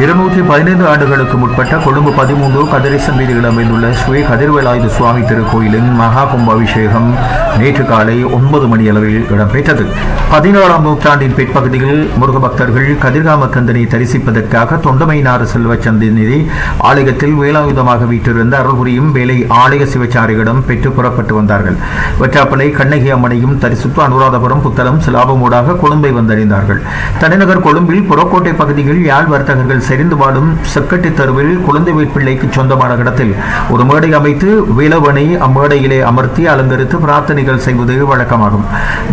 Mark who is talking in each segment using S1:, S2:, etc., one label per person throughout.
S1: இருநூற்றி பதினைந்து ஆண்டுகளுக்கு முற்பட்ட கொழும்பு பதிமூன்று கதிரேசன் வீதியில் அமைந்துள்ள ஸ்ரீ கதிர்வேலாயுத சுவாமி திருக்கோயிலின் மகா கும்பாபிஷேகம் நேற்று காலை ஒன்பது மணி அளவில் இடம்பெற்றது. பதினேழாம் நூற்றாண்டின் பிற்பகுதியில் முருக பக்தர்கள் கதிர்காம கந்தனை தரிசிப்பதற்காக தொண்டமைனாறு செல்வ சந்திநிதி ஆலயத்தில் வேலாயுதமாக வீற்றிருந்த அருள்புரியும் வேலை ஆலய சிவச்சாரியிடம் பெற்று புறப்பட்டு வந்தார்கள். வெற்றாப்பளை கண்ணகி அம்மனையும் தரிசித்து அனுராதபுரம் புத்தளம் சிலாபமூடாக கொழும்பை வந்தடைந்தார்கள். தலைநகர் கொழும்பில் புறக்கோட்டை பகுதியில் யாழ் வர்த்தகர்கள் செறிந்து வாழும் செக்கட்டி தெருவில் குழந்தை பிள்ளைக்கு சொந்தமான இடத்தில் ஒரு மேடை அமைத்து வேலவனை அம்மேடையிலே அமர்த்தி அலங்கரித்து பிரார்த்தனைகள் செய்வது வழக்கமாகும்.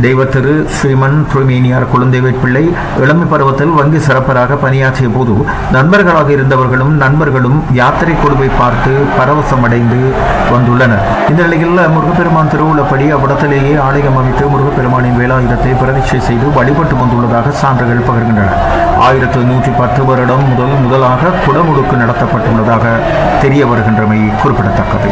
S1: தெய்வத்திரு ஸ்ரீமன் துருமேனியார் குழந்தை பிள்ளை இளமை பருவத்தில் வங்கி சிறப்பராக பணியாற்றிய போது நண்பர்களாக இருந்தவர்களும் நண்பர்களும் யாத்திரை குழுவை பார்த்து பரவசம் அடைந்து வந்துள்ளனர். இந்த நிலையில் முருகப்பெருமான் திருவுள்ளப்படி அவ்விடத்திலேயே ஆலயம் அமைத்து முருகப்பெருமானின் வேலாயுதத்தை பிரதிஷ்டை செய்து வழிபட்டு வந்துள்ளதாக சான்றுகள் பகிர்கின்றன. ஆயிரத்து நூற்றி பத்து வருடம் முதல் முதலாக குடமுழுக்கு நடத்தப்பட்டுள்ளதாக தெரிய வருகின்றமை குறிப்பிடத்தக்கது.